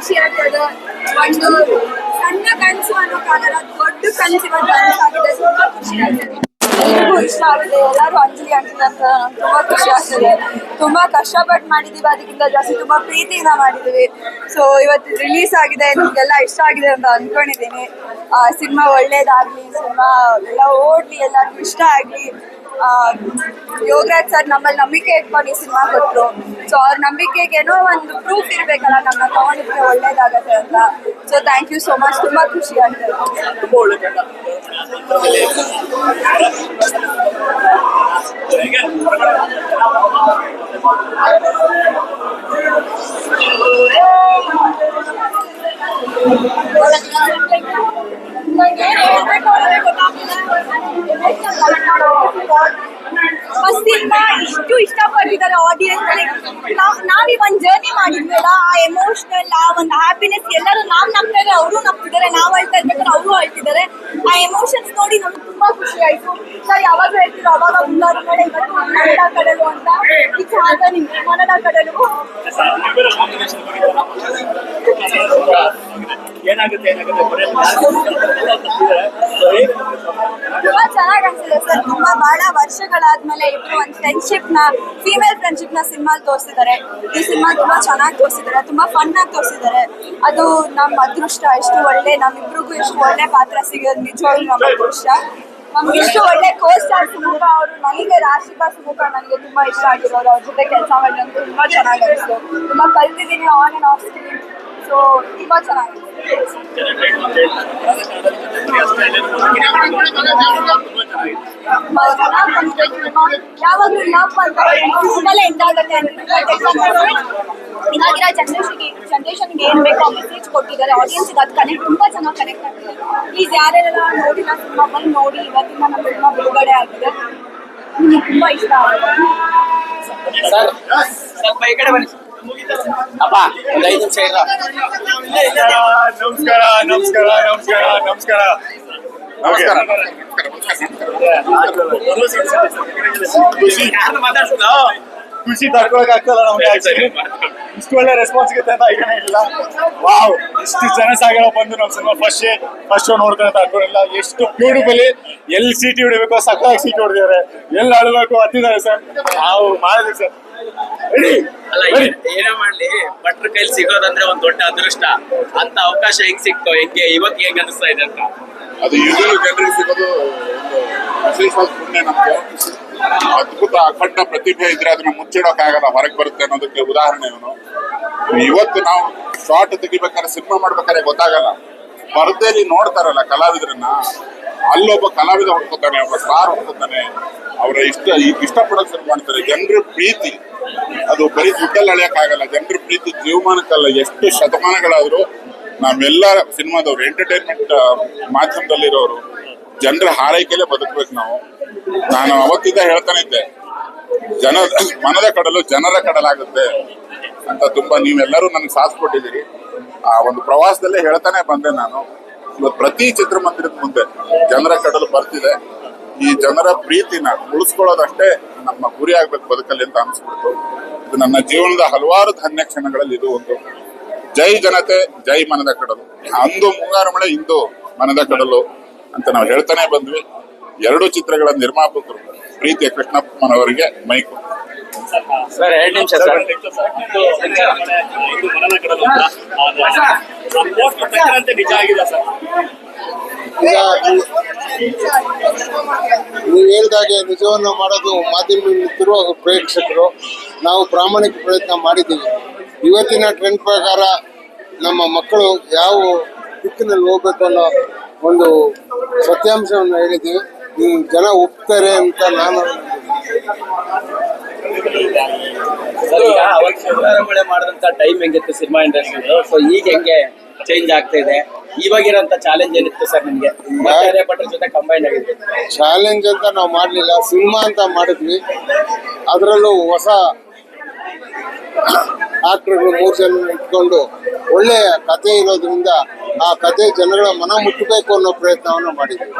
ಖುಷಿ ಆಗ್ತದೆ ಒಂದು ಸಣ್ಣ ಕನಸು ಅನ್ನೋಕ್ಕಾಗಲ್ಲ ದೊಡ್ಡ ಕನಸು ತುಂಬಾ ಖುಷಿ ಆಗ್ತದೆ. ಇಷ್ಟ ಎಲ್ಲರೂ ಅಂಜಲಿ ಅಂತ ತುಂಬಾ ಖುಷಿ ಆಗ್ತದೆ. ತುಂಬಾ ಕಷ್ಟಪಟ್ಟು ಮಾಡಿದೀವಿ. ಅದಕ್ಕಿಂತ ಜಾಸ್ತಿ ತುಂಬಾ ಪ್ರೀತಿಯಿಂದ ಮಾಡಿದೀವಿ. ಸೊ ಇವತ್ತು ರಿಲೀಸ್ ಆಗಿದೆ. ನಿಮ್ಗೆಲ್ಲ ಇಷ್ಟ ಆಗಿದೆ ಅಂತ ಅನ್ಕೊಂಡಿದ್ದೀನಿ. ಸಿನಿಮಾ ಒಳ್ಳೇದಾಗ್ಲಿ, ಸಿನಿಮಾ ಎಲ್ಲ ಓಡ್ಲಿ, ಎಲ್ಲರಿಗೂ ಇಷ್ಟ ಆಗ್ಲಿ ಯೋಗರಾಜ್ ಸರ್ ನಮ್ಮಲ್ಲಿ ನಂಬಿಕೆ ಇಟ್ಕೊಂಡು ಸಿನಿಮಾ ಕೊಟ್ಟರು ಸೊ ಅವ್ರ ನಂಬಿಕೆಗೆ ಏನೋ ಒಂದು ಪ್ರೂಫ್ ಇರಬೇಕಲ್ಲ, ನಮ್ಮ ತಗೊಂಡಿದ್ರೆ ಒಳ್ಳೇದಾಗತ್ತೆ ಅಂತ. So thank you so much ತುಂಬ ಖುಷಿ ಆಗ್ತದೆ ತುಂಬಾ ಒಳ್ಳೆ ಸಿನಿಮಾ ಇಷ್ಟು ಇಷ್ಟಪಟ್ಟಿದ್ದಾರೆ ಆಡಿಯನ್ಸ್ ನಾವೀ ಒಂದು ಜರ್ನಿ ಮಾಡಿದ್ವಲ್ಲ ಆ ಎಮೋಷನಲ್ ಆ ಒಂದು ಹ್ಯಾಪಿನೆಸ್ ಎಲ್ಲರೂ ನಾವ್ ನಗ್ತಾರೆ ಅವರು ನಗ್ತಿದ್ದಾರೆ ನಾವು ಹೇಳ್ತಾ ಇರ್ಬೇಕಾದ್ರೆ ಅವರು ಹೇಳ್ತಿದ್ದಾರೆ. ಆ ಎಮೋಷನ್ಸ್ ನೋಡಿ ನಮ್ಗೆ ತುಂಬಾ ಖುಷಿ ಆಯ್ತು. ಸರ್ ಯಾವಾಗ ಹೇಳ್ತಿರೋ, ಅವಾಗ ಮುಂದಾರು ಕಡೆ ಕನ್ನಡ ಕಡಲು ಅಂತ. ಇಟ್ಸ್ ನಿಮ್ಗೆ ಕನ್ನಡ ಕಡಲು. ಏನಾಗುತ್ತೆ ತುಂಬಾ ಚೆನ್ನಾಗಿ ಅನ್ಸಿದೆ ಸರ್. ತುಂಬಾ ಬಹಳ ವರ್ಷಗಳಾದ್ಮೇಲೆ ಇಬ್ರು ಒಂದು ಫ್ರೆಂಡ್ಶಿಪ್ನ ಫೀಮೇಲ್ ಫ್ರೆಂಡ್ಶಿಪ್ನ ಸಿನಿಮಾ ತೋರಿಸಿದ್ದಾರೆ. ಈ ಸಿನಿಮಾ ತುಂಬಾ ಚೆನ್ನಾಗಿ ತೋರಿಸಿದ್ದಾರೆ. ತುಂಬಾ ಫನ್ ಆಗಿ ತೋರಿಸಿದ್ದಾರೆ. ಅದು ನಮ್ಮ ಅದೃಷ್ಟ. ಎಷ್ಟು ಒಳ್ಳೆ ನಮ್ಮಿಬ್ರಿಗೂ ಎಷ್ಟು ಒಳ್ಳೆ ಪಾತ್ರ ಸಿಗೋದು ನಿಜವಾಗ್ಲೂ ನಮ್ಮ ಅದೃಷ್ಟ. ನಮ್ಗೆ ಇಷ್ಟು ಒಳ್ಳೆ ಕೋ ಸ್ಟಾರ್ ಸುಮುಖ ಅವರು, ನನಗೆ ರಾಶಿಕಾ ಸುಮುಖ ನನಗೆ ತುಂಬಾ ಇಷ್ಟ ಆಗಿರೋರು. ಅವ್ರ ಜೊತೆ ಕೆಲಸ ಮಾಡಿ ತುಂಬಾ ಚೆನ್ನಾಗಿ ಅನಿಸ್ತು. ತುಂಬಾ ಕಲ್ತಿದ್ದೀನಿ on and off screen so ತುಂಬಾ ಚೆನ್ನಾಗಿದೆ ಯಾವಾಗಲೂ ಅಂತ ತುಂಬಾನೇ ಎಂಡ್ ಆಗುತ್ತೆ ಇವಾಗಿರೋ ಜನರೇಷನ್ಗೆ ಜನರೇಷನ್ಗೆ ಏನ್ ಬೇಕೋ ಮೆಸೇಜ್ ಕೊಟ್ಟಿದ್ದಾರೆ. ಆಡಿಯನ್ಸ್ ಅದು ಕನೆಕ್ಟ್ ತುಂಬಾ ಚೆನ್ನಾಗಿ ಕನೆಕ್ಟ್ ಆಗ್ತಿದೆ ಪ್ಲೀಸ್ ಯಾರೆಲ್ಲ ನೋಡಿಲ್ಲ ಸಿನಿಮಾ ಬಂದು ನೋಡಿ ಇವತ್ತಿನ ನಮ್ಮ ಸಿನಿಮಾ ಬಿಡುಗಡೆ ಆಗಿದೆ. ನಿಮಗೆ ತುಂಬಾ ಇಷ್ಟ ಆಗುತ್ತೆ. ಸ್ವಲ್ಪ ಈ ಕಡೆ ಬನ್ನಿ ಅಪ್ಪ ಒಂದು ಐದು ನಿಮಿಷ ಇಲ್ಲ ನಮಸ್ಕಾರ ನಮಸ್ಕಾರ ನಮಸ್ಕಾರ ನಮಸ್ಕಾರ. ನಮಸ್ಕಾರ. ಖುಷಿ. ತಡ್ಕೊಳಕ್ ಆಗ್ತಲ್ಲ ನಮ್ಗೆ ಇಷ್ಟು ಒಳ್ಳೆ ರೆಸ್ಪಾನ್ಸ್ ಸಿಗುತ್ತೆ ಅಂತ ಐಡಿಯಾನೇ ಇಲ್ಲ ವಾವ್ ಇಷ್ಟು ಜನ ಸಾಗರ ಬಂದು ನಮ್ ಸಿನಿಮಾ ಫಸ್ಟ್ ಫಸ್ಟ್ ಶೋ ನೋಡ್ತಾರೆ ಅಂತ ಅನ್ಕೊಂಡಿಲ್ಲ. ಎಷ್ಟು ಬ್ಯೂಟಿಫುಲಿ ಎಲ್ಲಿ ಸೀಟಿ ಹೊಡಿಬೇಕು ಸಕ್ಕತ್ತಾಗಿ ಸೀಟ್ ಹೊಡೆದಿದ್ದಾರೆ. ಎಲ್ಲಿ ಅಳಬೇಕು ಹತ್ತಿದ್ದಾರೆ ಸರ್. ನಾವು ಮಾಡಿದ್ವಿ ಸರ್. ಅಲ್ಲ ಏನ್- ಮಾಡ್ಲಿ ಭಟ್ರ ಕೈಲಿ ಸಿಗೋದಂದ್ರೆ ಒಂದ್ ದೊಡ್ಡ ಅದೃಷ್ಟ. ಅಂತ ಅವಕಾಶ ಹೆಂಗ್ ಸಿಕ್ತೋ ಹೆಂಗೆ ಇವಾಗ ಹೆಂಗ್ ಅನಿಸ್ತಾ ಇದೆ ಅಂತ? ಅದು ಈಗಲೂ ಜನರಿಗೆ ಸಿಗೋದು ಒಂದು ವಿಶೇಷವಾದ ಪುಣ್ಯ ನಮ್ಗೆ. ಅದ್ಭುತ ಅಖಂಡ ಪ್ರತಿಭೆ ಇದ್ರೆ ಅದನ್ನ ಮುಚ್ಚಿಡೋಕ್ಕಾಗಲ್ಲ ಹೊರಗೆ ಬರುತ್ತೆ ಅನ್ನೋದಕ್ಕೆ ಉದಾಹರಣೆ ಇವನು. ಇವತ್ತು ನಾವು ಶಾರ್ಟ್ ತೆಗಿಬೇಕಾದ್ರೆ ಸಿನಿಮಾ ಮಾಡ್ಬೇಕಾದ್ರೆ ಗೊತ್ತಾಗಲ್ಲ. ಪರದೆಯಲ್ಲಿ ನೋಡ್ತಾರಲ್ಲ ಕಲಾವಿದರನ್ನ. ಅಲ್ಲೊಬ್ಬ ಕಲಾವಿದ ಹುಡ್ಕೋತಾನೆ ಒಬ್ಬ ಸ್ಟಾರ್ ಹುಡ್ಕೋತಾನೆ. ಅವರ ಇಷ್ಟ ಇಷ್ಟಪಡೋಕೆ ಶುರು ಮಾಡ್ತಾರೆ. ಜನರ ಪ್ರೀತಿ. ಅದು ಬರೀ ದುಡ್ಡಲ್ಲಿ ಅಳೆಯಕ್ಕಾಗಲ್ಲ. ಜನರ ಪ್ರೀತಿ ಜೀವಮಾನಕ್ಕಲ್ಲ ಎಷ್ಟು ಶತಮಾನಗಳಾದರೂ ನಾವೆಲ್ಲ ಸಿನಿಮಾದವ್ರು ಎಂಟರ್ಟೈನ್ಮೆಂಟ್ ಮಾಧ್ಯಮದಲ್ಲಿರೋರು, ಜನರ ಹಾರೈಕೆಲೆ ಬದುಕಬೇಕು ನಾವು. ನಾನು ಅವತ್ತಿಂದ ಹೇಳ್ತಾನೆ ಇದ್ದೆ, ಜನ, ಮನದ ಕಡಲು ಜನರ ಕಡಲಾಗುತ್ತೆ ಅಂತ ತುಂಬಾ ನೀವೆಲ್ಲರೂ ನನಗೆ ಸಾಥ್ ಕೊಟ್ಟಿದ್ದೀರಿ ಆ ಒಂದು ಪ್ರವಾಸದಲ್ಲೇ ಹೇಳ್ತಾನೆ ಬಂದೆ ನಾನು. ಇವತ್ತು ಪ್ರತಿ ಚಿತ್ರಮಂದಿರದ ಮುಂದೆ ಜನರ ಕಡಲು ಬರ್ತಿದೆ. ಈ ಜನರ ಪ್ರೀತಿನ ಉಳಿಸ್ಕೊಳ್ಳೋದಷ್ಟೇ ನಮ್ಮ ಗುರಿ ಆಗ್ಬೇಕು ಬದುಕಲ್ಲಿ ಅಂತ ಅನಿಸ್ಬಿಡ್ತು ಇದು ನನ್ನ ಜೀವನದ ಹಲವಾರು ಧನ್ಯ ಕ್ಷಣಗಳಲ್ಲಿ ಇದು ಒಂದು ಜೈ ಜನತೆ ಜೈ ಮನದ ಕಡಲು ಅಂದು ಮುಂಗಾರು ಮಳೆ ಇಂದು ಮನದ ಕಡಲು ಅಂತ ನಾವು ಹೇಳ್ತಾನೆ ಬಂದ್ವಿ ಎರಡು ಚಿತ್ರಗಳ ನಿರ್ಮಾಪಕರು ಪ್ರೀತಿಯ ಕೃಷ್ಣಪ್ಪನವರಿಗೆ ಮೈಕು ಸರ್ ಎರಡ್ ನಿಮಿಷ ನಿಜ ಆಗಿದೆ ಸರ್ ನೀವು ಹೇಳಿದಾಗೆ ನಿಜವನ್ನು ಮಾಡೋದು ಮಾಧ್ಯಮ ಮಿತ್ರರು ಹಾಗೂ ಪ್ರೇಕ್ಷಕರು. ನಾವು ಪ್ರಾಮಾಣಿಕ ಪ್ರಯತ್ನ ಮಾಡಿದ್ದೀವಿ. ಇವತ್ತಿನ ಟ್ರೆಂಡ್ ಪ್ರಕಾರ ನಮ್ಮ ಮಕ್ಕಳು ಯಾವ ದಿಕ್ಕಿನಲ್ಲಿ ಹೋಗ್ಬೇಕು ಅನ್ನೋ ಒಂದು ಸತ್ಯಾಂಶವನ್ನು ಹೇಳಿದ್ದೀವಿ. ಜನ ಒಪ್ತಾರೆ ಅಂತ ನಾನು ಮಾಡಿದಂತ ಟೈಮ್ ಹೆಂಗಿತ್ತು ಸಿನಿಮಾ ಇಂಡಸ್ಟ್ರಿ ಸೊ ಈಗ ಹೆಂಗೆ ಚೇಂಜ್ ಆಗ್ತಾ ಇದೆ? ಇವಾಗಿರೋಂಥ ಚಾಲೆಂಜ್ ಏನಿತ್ತು ಸರ್ ನಿಮ್ಗೆ? ಬೇರೆ ಭಟ್ರ ಜೊತೆ ಕಂಬೈನ್ ಆಗಿದೆ ಚಾಲೆಂಜ್ ಅಂತ ನಾವು ಮಾಡಲಿಲ್ಲ ಸಿನಿಮಾ ಅಂತ ಮಾಡಿದ್ವಿ. ಅದರಲ್ಲೂ ಹೊಸ ಆಕ್ಟರ್ಗಳು ಮೂರು ಜನ ಇಟ್ಕೊಂಡು ಒಳ್ಳೆಯ ಕತೆ ಇರೋದ್ರಿಂದ ಆ ಕತೆ ಜನಗಳ ಮನ ಮುಟ್ಟಬೇಕು ಅನ್ನೋ ಪ್ರಯತ್ನವನ್ನು ಮಾಡಿದ್ವಿ.